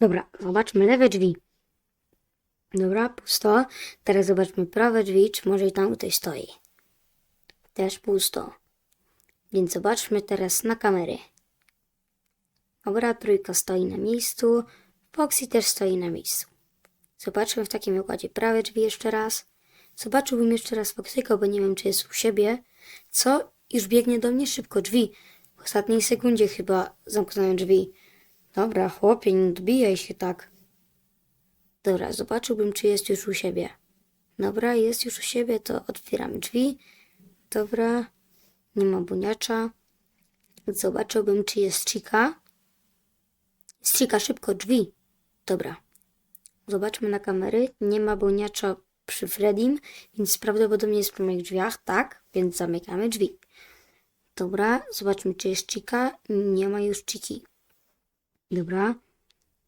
Dobra, zobaczmy lewe drzwi. Dobra, pusto. Teraz zobaczmy prawe drzwi, czy może i tam tutaj stoi. Też pusto. Więc zobaczmy teraz na kamery. Dobra, trójka stoi na miejscu. Foxy też stoi na miejscu. Zobaczmy w takim układzie prawe drzwi jeszcze raz. Zobaczyłbym jeszcze raz Foxy'ego, bo nie wiem, czy jest u siebie. Co? Już biegnie do mnie szybko drzwi. W ostatniej sekundzie chyba zamknąłem drzwi. Dobra, chłopie, nie odbijaj się tak. Dobra, zobaczyłbym, czy jest już u siebie. Dobra, jest już u siebie, to otwieram drzwi. Dobra, nie ma buniacza. Zobaczyłbym, czy jest Chica. Chica, szybko, drzwi. Dobra. Zobaczmy na kamery. Nie ma buniacza przy Fredim, więc prawdopodobnie jest przy moich drzwiach, tak? Więc zamykamy drzwi. Dobra, zobaczmy, czy jest Chica. Nie ma już Chiki. Dobra.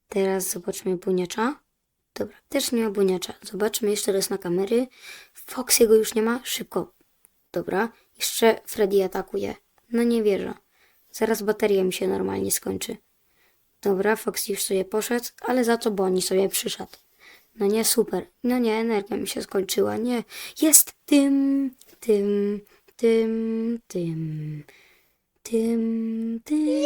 Teraz zobaczmy buniacza. Dobra, też nie ma buniacza. Zobaczmy jeszcze raz na kamery. Foxy'ego już nie ma. Szybko. Dobra. Jeszcze Freddy atakuje. No nie wierzę. Zaraz bateria mi się normalnie skończy. Dobra, Foxy już sobie poszedł, ale za to Bonnie sobie przyszedł. No nie, super. No nie, energia mi się skończyła. Nie. Jest tym, tym, tym, tym, tym, tym,